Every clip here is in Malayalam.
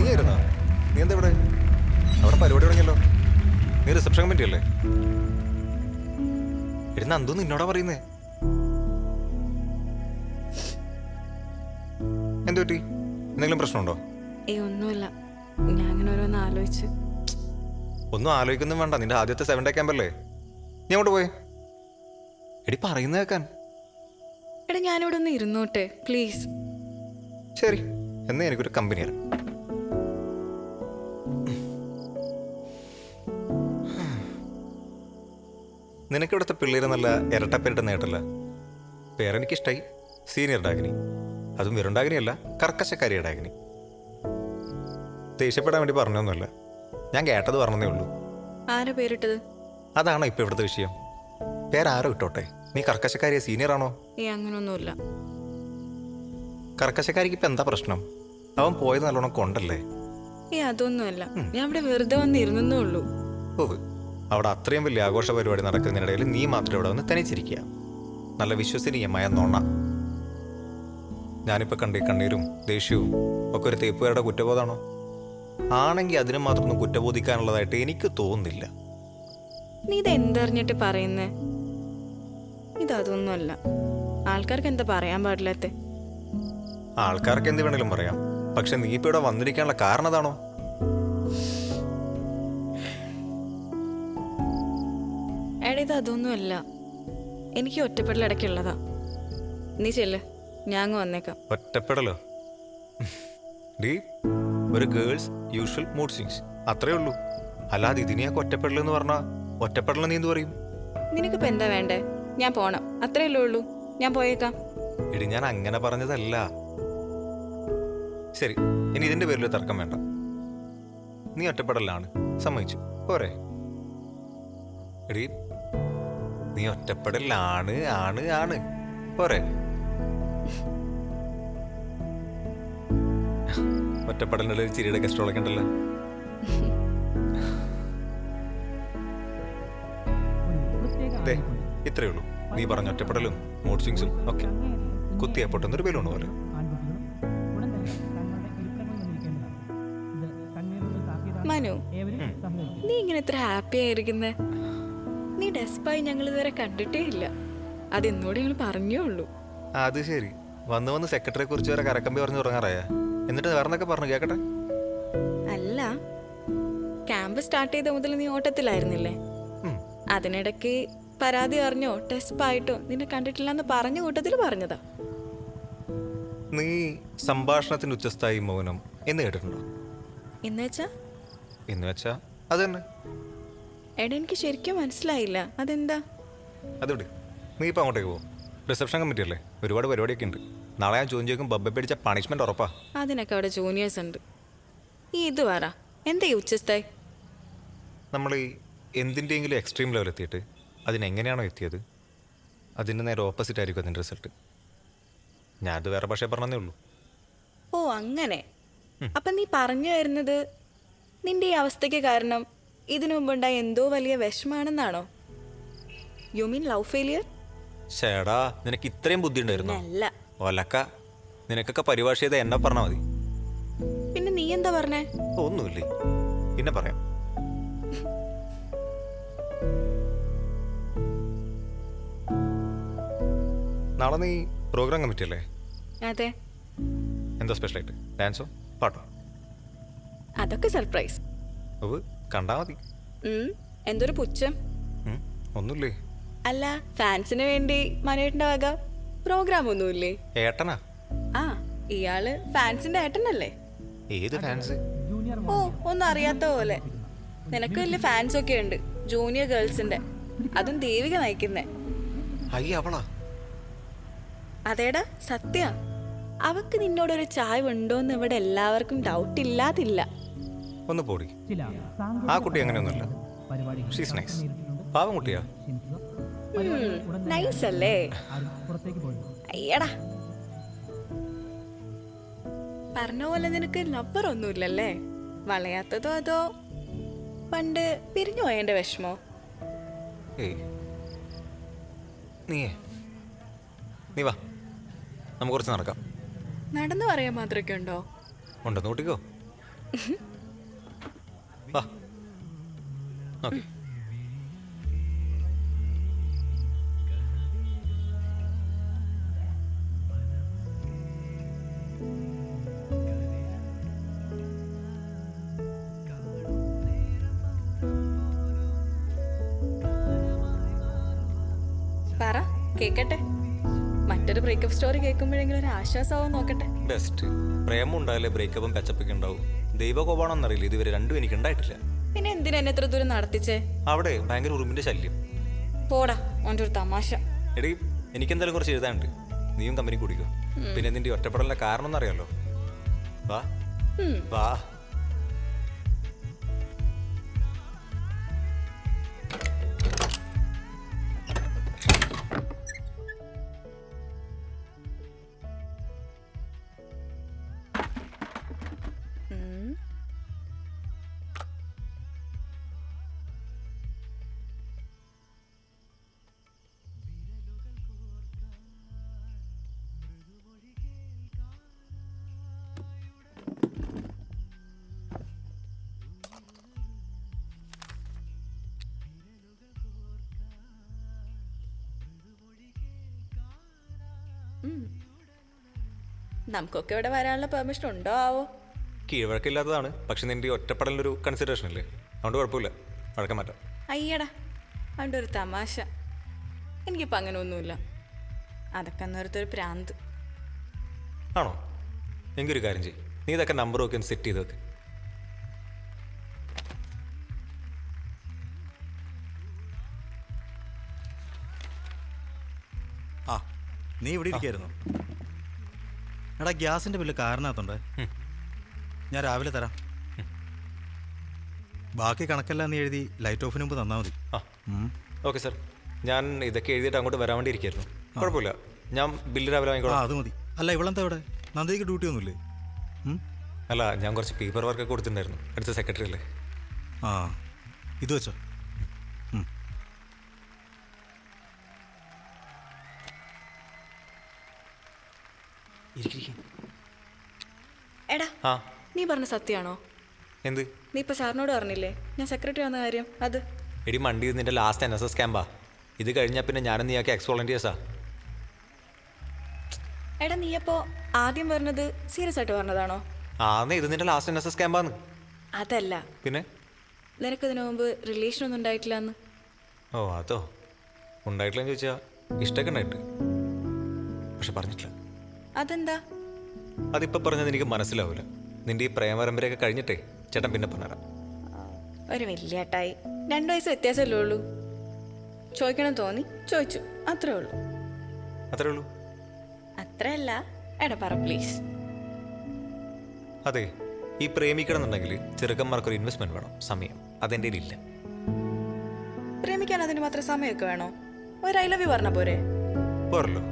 നീ ആയിരുന്നാ നീ എന്താ ഇവിടെ അവിടെ പരിപാടി തുടങ്ങിയല്ലോ. നീ റിസപ്ഷൻ കമ്മിറ്റി അല്ലേ? ഇരുന്ന് അന്തു നിന്നോടാ പറയുന്നേ. എന്തു പറ്റി? എന്തെങ്കിലും പ്രശ്നമുണ്ടോ? ഏ ഒന്നുമില്ല. ഞാൻ അങ്ങനെ ഓരോന്ന് ആലോചിച്ച്. ഒന്നും ആലോചിക്കൊന്നും വേണ്ട. നിന്റെ ആദ്യത്തെ സെവൻ ഡേ ക്യാമ്പല്ലേ നീ അങ്ങോട്ട് പോയേ? എടി പറയുന്ന കേക്കാൻ എടാ ഞാനിവിടെ ഒന്ന് ഇരുന്നോട്ടെ പ്ലീസ് ശരി. എന്നാ എനിക്കൊരു കമ്പനി തരാം. നിനക്ക് പിള്ളേർ പിള്ളേര് നല്ല ഇരട്ടപ്പേരുടെ നേട്ടല്ല. പേരെനിക്കിഷ്ടായി. സീനിയർ ഡാഗിനി അതും വെറും ഡാഗിനിയല്ല കർക്കശക്കാരി ഡാഗിനി ദേഷ്യപ്പെടാൻ വേണ്ടി പറഞ്ഞൊന്നുമല്ല. ഞാൻ കേട്ടത് പറഞ്ഞതേ ഉള്ളൂ. ആരാ പേരിട്ടത്? അതാണോ ഇപ്പൊ ഇവിടുത്തെ വിഷയം. പേരാരോ ഇട്ടോട്ടെ? നീ കർക്കശക്കാരിയെ സീനിയർ ആണോ ഏ അങ്ങനൊന്നുമില്ല. കർക്കശക്കാരിക്ക് ഇപ്പൊ എന്താ പ്രശ്നം? അവൻ പോയത് നല്ലോണം കൊണ്ടല്ലേ? ഏ അതൊന്നുമല്ല. ഞാൻ ഇവിടെ വെറുതെ വന്നിരുന്നേ ഉള്ളൂ. ഓ അവിടെ അത്രയും വലിയ ആഘോഷ പരിപാടി നടക്കുന്നതിനിടയിൽ നീ മാത്രം ഇവിടെ വന്ന് തനിച്ചിരിക്കുക. നല്ല വിശ്വസനീയമായ നോണ. ഞാനിപ്പോൾ കണ്ടി കണ്ണീരും ദേഷ്യവും ഒക്കെ ഒരു തേപ്പുകാരുടെ കുറ്റബോധമാണോ? ആണെങ്കിൽ അതിന് മാത്രം ഒന്നും കുറ്റബോധിക്കാനുള്ളതായിട്ട് എനിക്ക് തോന്നുന്നില്ല. നീ ഇതെന്തറിഞ്ഞിട്ട് പറയുന്നേ? ഇതൊന്നുമല്ല ആൾക്കാർക്ക് എന്താ പറയാൻ പാടില്ലാത്ത? ആൾക്കാർക്ക് എന്ത് വേണേലും പറയാം. പക്ഷെ നീ ഇപ്പൊ ഇവിടെ വന്നിരിക്കാനുള്ള കാരണം അതാണോ? ഇത് അതൊന്നുമല്ല. എനിക്ക് ഒറ്റപ്പെടൽ ഇടയ്ക്കുള്ളതാ നീ ചെല്ല്. ഞാൻ അങ്ങ് വന്നേക്കാം. ഒറ്റപ്പെടലോ? ഡീ ഒരു ഗേൾസ് യൂഷ്വൽ മൂഡ് സ്വിങ്സ്. അത്രേ ഉള്ളൂ. അല്ലാതെ ഇതിനെയൊക്കെ ഒറ്റപ്പെടൽ എന്ന് പറഞ്ഞാൽ ഒറ്റപ്പെടൽ നീ എന്ത് പറയും? നിനക്കിപ്പോ എന്താ വേണ്ടേ? ഞാൻ പോണം. അത്രേ ഉള്ളൂ. ഞാൻ പോയേക്കാം. എടി ഞാൻ അങ്ങനെ പറഞ്ഞതല്ല. ശരി ഇനി ഇതിന്റെ പേരിൽ തർക്കം വേണ്ട. നീ ഒറ്റപ്പെടലാണ് സമ്മതിച്ചു. പോരെ. എടി നീ ഒറ്റപ്പെടലാണ് ആണ് ആണ് പോരെ. ഒറ്റപ്പെടലിന്റെ ഒരു ചിരിയുടെ ഗസ്റ്റോളൊക്കെ ഉണ്ടല്ലോ. പ്രത്യേക ദേ ഇത്രയേ ഉള്ളൂ. നീ പറഞ്ഞ ഒറ്റപ്പെടലും മൂഡ് സ്വിങ്സും ഒക്കെ. കുത്തിയ പൊട്ടുന്നൊരു ബലൂണ് പോലെ. മനു നീ ഇങ്ങനെ ഇത്ര ഹാപ്പി ആയിരിക്കുന്നേ? നീ ഡെസ്പായി ഞങ്ങൾ ഇതുവരെ കണ്ടിട്ടേ ഇല്ല. അത് എന്നോട് ഞങ്ങൾ പറഞ്ഞേ ഉള്ളൂ. അത് ശരി. വന്ന് വന്ന് സെക്രട്ടറിയെ കുറിച്ച് വരെ കരക്കമ്പി പറഞ്ഞു തുടങ്ങാറായ എന്നിട്ട് വേറെന്നൊക്കെ പറഞ്ഞു? കേക്കട്ടെ. അല്ല ക്യാമ്പ് സ്റ്റാർട്ട് ചെയ്ത മുതൽ നീ ഓട്ടത്തിലായിരുന്നില്ലേ. അതിനിടയ്ക്ക് പരാതി അറിഞ്ഞോ? ടെസ്റ്റ് ആയിട്ടോ? നിന്നെ കണ്ടിട്ടില്ല എന്ന് പറഞ്ഞ കൂട്ടത്തിൽ പറഞ്ഞതാ. നീ സംഭാഷണത്തിന്റെ ഉച്ചസ്ഥായി മൗനം എന്ന് കേട്ടിട്ടുണ്ടോ? എന്ന് വെച്ചാ? എന്ന് വെച്ചാ? അത് തന്നെ. എടാ എനിക്ക് ശരിക്കും മനസ്സിലായില്ല. അതെന്താ? അതോട് നീ ഇപ്പം അങ്ങോട്ടേക്ക് പോകും റിസപ്ഷൻ കമ്മിറ്റി അല്ലേ? ഒരുപാട് പരിപാടിയൊക്കെ ഉണ്ട്. നാളെ ഞാൻ ജോയിൻ ചോദിക്കും ബബ്ബെ പിടിച്ച പണിഷ്മെന്റ് ഉറപ്പാ. അതിനൊക്കെ അവിടെ ജൂനിയേഴ്സ് ഉണ്ട്. ഈ ഇത് പറ എന്താ ഈ ഉച്ചസ്ഥായി നമ്മൾ ഈ എന്തിന്റെയെങ്കിലും എക്സ്ട്രീം ലെവൽ എത്തിയിട്ട് അതിനെങ്ങനെയാണോ എത്തിയത്? അതിന് നേരെ ഓപ്പോസിറ്റ് ആയിരിക്കും അതിന്റെ റിസൾട്ട് ഞാനത് വേറെ പക്ഷേ പറഞ്ഞതേ ഉള്ളൂ. ഓ അങ്ങനെ. അപ്പം നീ പറഞ്ഞു വരുന്നത് നിന്റെ ഈ അവസ്ഥയ്ക്ക് കാരണം ഇതിനു മുമ്പുണ്ടായ എന്തോ വലിയ വിഷമാണെന്നാണോ? യു മീൻ ലവ് ഫെയിലിയർ ചേടാ നിനക്ക് ഇത്രയും ബുദ്ധി ഉണ്ടായിരുന്നോ അല്ല ഒലക്ക നിനക്കൊക്കെ പരിഭാഷ ചെയ്ത എന്നെ പറഞ്ഞാ മതി. പിന്നെ നീ എന്താ പറഞ്ഞേ? ഒന്നുമില്ലേ. പിന്നെ പറയാം. നാളെ നീ പ്രോഗ്രാം കമ്മിറ്റി അല്ലേ? അതെ. എന്താ സ്പെഷ്യലായിട്ട് ഡാൻസോ പാട്ടോ? അതൊക്കെ സർപ്രൈസ് ഓ കണ്ടാ മതി. എന്തൊരു പുച്ഛം. ഒന്നുമില്ലേ? അല്ല ഫാൻസിന് വേണ്ടി മനുവേട്ടന്റെ വക പ്രോഗ്രാം ഒന്നുമില്ലേ ഏട്ടനാ? ആ ഇയാൾ ഫാൻസിന്റെ ഏട്ടനല്ലേ? ഏത് ഫാൻസ്? ഓ ഒന്നും അറിയാത്ത പോലെ. നിനക്ക് വലിയ ഫാൻസ് ഒക്കെ ഉണ്ട് ജൂനിയർ ഗേൾസിന്റെ. അതും ദേവിക നയിക്കുന്നേ. അവളാ. അതേടാ സത്യ. അവക്ക് നിന്നോടൊരു ചായ ഉണ്ടോന്ന് ഇവിടെ എല്ലാവർക്കും ഡൗട്ട് ഇല്ലാതില്ല. ഒന്ന് പോടി. ആ കുട്ടി അങ്ങനെയൊന്നുമില്ല. പരിപാടികൾ ഷീസ് നൈസ് പാവം കുട്ടിയാ. നൈസ് അല്ലേ? അയ്യടാ. പറഞ്ഞ പോലെ നിനക്ക് നമ്പർ ഒന്നുമില്ലല്ലേ? വളയാത്തതോ അതോ പണ്ട് പിരിഞ്ഞു പോയതിന്റെ വിഷമോ? നീയേ. നീ വാ. നമുക്ക് കുറച്ച് നടക്കാം. നടന്നു പറയാൻ മാത്രമൊക്കെ ഉണ്ടോ? ഉണ്ടെന്ന് കൂട്ടിക്കോ. വാ. ഓക്കെ പറ കേക്കട്ടെ? മറ്റൊരു ബ്രേക്കപ്പ് സ്റ്റോറി കേൾക്കുമ്പോഴെങ്കിലും ഒരു ആശ്വാസമാവും നോക്കട്ടെ. ബെസ്റ്റ് പ്രേമം ഉണ്ടായാലേ ബ്രേക്കപ്പും പച്ചപ്പൊക്കെ ഉണ്ടാവും. ദൈവകോപാണം എന്നറിയില്ല ഇതുവരെ രണ്ടും എനിക്ക് ഉണ്ടായിട്ടില്ല പിന്നെ എന്തിനാ എന്നെ എത്ര ദൂരം നടത്തിച്ചേ? അവിടെ ഭയങ്കര ഉറുമ്പിന്റെ ശല്യം. പോടാ ഓന്റെ ഒരു തമാശ. എടീ എനിക്കെന്തായാലും കുറച്ച് എഴുതാനുണ്ട്. നീയും കമ്പനി കുടിക്കോ. പിന്നെ നിന്റെ ഒറ്റപ്പെടലിന്റെ കാരണം എന്നറിയാലോ വാ വാ. നമുക്കൊക്കെ ഇവിടെ വരാനുള്ള പെർമിഷൻ ഉണ്ടോ? ആവോ? കീഴ്വഴക്കില്ലാത്തതാണ്. പക്ഷെ നിന്റെ ഒറ്റപ്പെടലൊരു കൺസിഡറേഷൻ അല്ലേ അതുകൊണ്ട് കുഴപ്പമില്ല. വഴക്കം മാറ്റാം. അയ്യടാ അവന്റെ ഒരു തമാശ. എനിക്കിപ്പോൾ അങ്ങനെ ഒന്നുമില്ല. അതൊക്കെ അന്നേരത്തൊരു പ്രാന്ത്. ആണോ? എങ്കിൽ ഒരു കാര്യം ചെയ്യും. നീ ഇതൊക്കെ നമ്പർ ഒക്കെ ഒന്ന് സെറ്റ് ചെയ്ത് വെക്ക്. ആ നീ ഇവിടെ ഇരിക്കായിരുന്നു. എടാ ഗ്യാസിന്റെ ബില്ല് കാറിനകത്തുണ്ട്. ഞാൻ രാവിലെ തരാം. ബാക്കി കണക്കെല്ലാം നീ എഴുതി ലൈറ്റ് ഓഫിന് മുമ്പ് തന്നാൽ മതി. ആ. Okay sir. ഞാൻ ഇതൊക്കെ എഴുതിയിട്ട് അങ്ങോട്ട് വരാൻ വേണ്ടി ഇരിക്കായിരുന്നു. കുഴപ്പമില്ല. ഞാൻ ബില്ല് രാവിലെ വാങ്ങിക്കോളാം. അത് മതി. അല്ല ഇവളെന്താ ഇവിടെ? നന്ദിക്ക് ഡ്യൂട്ടി ഒന്നുമില്ലേ? അല്ല ഞാൻ കുറച്ച് പേപ്പർ വർക്ക് ഒക്കെ കൊടുത്തിട്ടുണ്ടായിരുന്നു. അടുത്ത സെക്രട്ടറി അല്ലേ? ആ. ഇത് വെച്ചോ. എടാ നീ പറഞ്ഞ സത്യാണോ എന്ത്? നീ ഇപ്പൊ സാറിനോട് പറഞ്ഞില്ലേ? ഞാൻ സെക്രട്ടറി വന്ന കാര്യം അത്. എടി മണ്ടി നിന്റെ ലാസ്റ്റ് എൻ എസ് എസ് ക്യാമ്പാ ഇത് കഴിഞ്ഞാൽ പിന്നെ ഞാനും നീയാക്കി എക്സ് വോളണ്ടിയേഴ്സാ എടാ നീ അപ്പോ ആദ്യം പറഞ്ഞത് സീരിയസ് ആയിട്ട് പറഞ്ഞതാണോ? ആന്നേ ഇത് നിന്റെ ലാസ്റ്റ് എൻ എസ് എസ് ക്യാമ്പാന്ന് അതല്ല. പിന്നെ? നിനക്ക് ഇതിനു മുമ്പ് റിലേഷൻ ഒന്നും ഉണ്ടായിട്ടില്ല എന്ന് ഓ അതോ? ഉണ്ടായിട്ടില്ലെന്ന് ചോദിച്ചാ ഇഷ്ടമൊക്കെ ഉണ്ടായിട്ട്. പക്ഷെ പറഞ്ഞിട്ടില്ല. അതെന്താ? അതിപ്പോ പറഞ്ഞത് എനിക്ക് മനസ്സിലാവില്ല നിന്റെ ഈ പ്രേമപരമ്പരയൊക്കെ കഴിഞ്ഞിട്ടേ ചേട്ടൻ പിന്നെ പറഞ്ഞാ ഒരു വലിയ ഏട്ടായി രണ്ടു വയസ്സ് വ്യത്യാസമല്ലേ ഉള്ളൂ? ചോദിക്കണം തോന്നി? ചോദിച്ചു. അത്രേ ഉള്ളൂ. അത്രേ ഉള്ളൂ? അത്രയല്ല. എട പറ പ്ലീസ് അതെ ഈ പ്രേമിക്കണമെന്നുണ്ടെങ്കിൽ ചെറുക്കന്മാർക്കൊരു ഇൻവെസ്റ്റ്മെന്റ് വേണം സമയം. അതെന്റെ ഇല്ല പ്രേമിക്കാൻ അതിന് മാത്രം സമയമൊക്കെ വേണോ? ഒരു ഐ ലവ് യു പറഞ്ഞ പോരെ? പോരല്ലോ.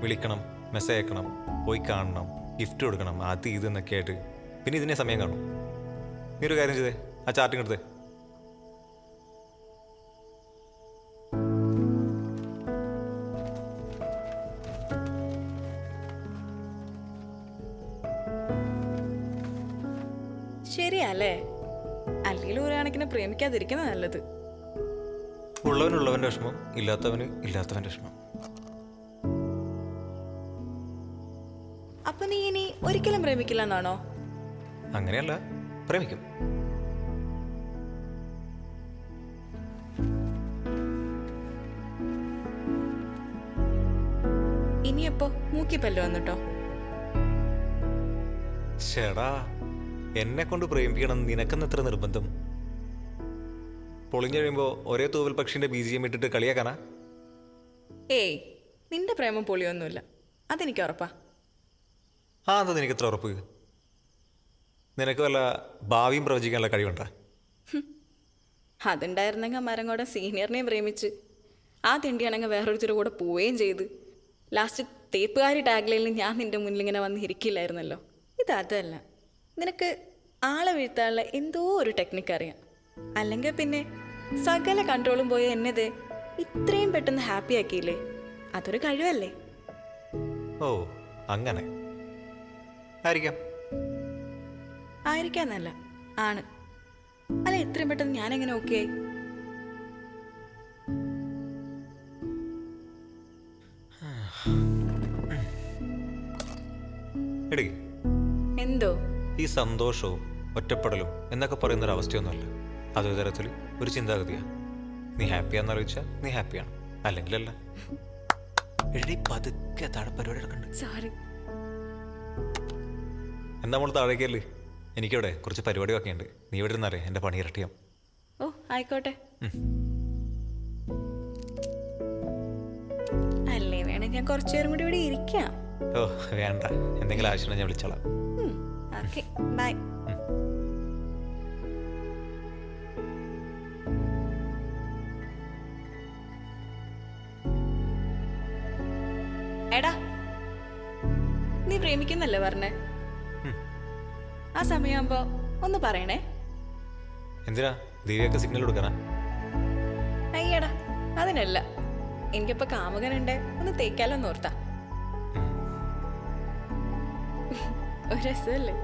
വിളിക്കണം. മെസ്സേജ് അയക്കണം പോയി കാണണം ഗിഫ്റ്റ് കൊടുക്കണം അത് ഇത് എന്നൊക്കെ ആയിട്ട്. പിന്നെ ഇതിനെ സമയം കാണും. നീ ഒരു കാര്യം ചെയ്തേ ആ ചാർട്ടിങ് എടുത്തേ ശരിയല്ലേ? അല്ലെങ്കിൽ ഒരു കണക്കിന് പ്രേമിക്കാതിരിക്കുന്നത് നല്ലത് ഉള്ളവനുള്ളവന്റെ വിഷമം ഇല്ലാത്തവന് ഇല്ലാത്തവന്റെ വിഷമം. ഒരിക്കലും പ്രേമിക്കില്ല എന്നാണോ അങ്ങനെയല്ല പ്രേമിക്കും. ഇനിയപ്പോ മൂക്കിപ്പല്ലോ വന്നിട്ടോ? ചേടാ എന്നെ കൊണ്ട് പ്രേമിക്കണം നിനക്കെന്ന് എത്ര നിർബന്ധം? പൊളിഞ്ഞു കഴിയുമ്പോ ഒരേ തൂവൽ പക്ഷിന്റെ ബീജിയം ഇട്ടിട്ട് കളിയാക്കാനാ? ഏയ് നിന്റെ പ്രേമം പൊളിയൊന്നുമില്ല. അതെനിക്ക് ഉറപ്പാ. ആ എന്താ നിനക്ക് എത്ര ഉറപ്പ്? നിനക്ക് വല്ല ഭാവിയും പ്രവചിക്കാനുള്ള കഴിവുണ്ടാ? അതുണ്ടായിരുന്നെങ്കിൽ മരം കൂടെ സീനിയറിനെയും പ്രേമിച്ച് ആ തിണ്ടിയാണെങ്കിൽ വേറൊരുത്തരുടെ കൂടെ പോവുകയും ചെയ്ത്. ലാസ്റ്റ് തേപ്പുകാരി ടാഗ്ലൈനിൽ ഞാൻ നിന്റെ മുന്നിൽ ഇങ്ങനെ വന്ന് ഇരിക്കില്ലായിരുന്നല്ലോ. ഇത് അതല്ല. നിനക്ക് ആളെ വീഴ്ത്താനുള്ള എന്തോ ഒരു ടെക്നിക്ക് അറിയാം. അല്ലെങ്കിൽ പിന്നെ സകല കൺട്രോളും പോയ എന്നത് ഇത്രയും പെട്ടെന്ന് ഹാപ്പി ആക്കിയില്ലേ? അതൊരു കഴിവല്ലേ? ഓ അങ്ങനെ. ആയിരിക്കാം. ആയിരിക്കാന്നല്ല ആണ്. അല്ല എത്രയും പെട്ടെന്ന് ഞാനെങ്ങനെ ഓക്കെ? ആയി എടി. എന്തോ? ഈ സന്തോഷവും ഒറ്റപ്പെടലും എന്നൊക്കെ പറയുന്ന ഒരു അവസ്ഥയൊന്നുമല്ല അതൊരു തരത്തിൽ ഒരു ചിന്താഗതിയാണ് നീ ഹാപ്പിയാന്ന് അറിയിച്ചാ നീ ഹാപ്പിയാണ്. അല്ലെങ്കിലല്ല. എഴുതി പതുക്കെ താഴെ പരിപാടി എടുക്കണ്ട സോറി എന്നാ മോൾ താഴേക്കല്ലേ എനിക്കവിടെ കുറച്ച് പരിപാടിയൊക്കെ ഉണ്ട് നീ ഇവിടെ ഇരുന്നറിയ എന്റെ പണി ഇരട്ടിയാം ഓ ആയിക്കോട്ടെ. അല്ലേ വേണേ ഞാൻ കുറച്ചു നേരം കൂടി ഇവിടെ ഇരിക്കാം. ഓ വേണ്ട. എന്തെങ്കിലും ആവശ്യം ഞാൻ വിളിച്ചോളാം. Okay bye. എടാ നീ പ്രേമിക്കുന്നല്ലേ പറഞ്ഞേ. ആ സമയമാകുമ്പോ ഒന്ന് പറയണേ എന്തിനാ ദേവിയൊക്കെ സിഗ്നൽ കൊടുക്കാനാ അയ്യടാ അതിനല്ല എനിക്കിപ്പോ കാമുകനുണ്ട് ഒന്ന് തേക്കാലോന്ന് ഓർത്താ ഒരു രസമല്ലേ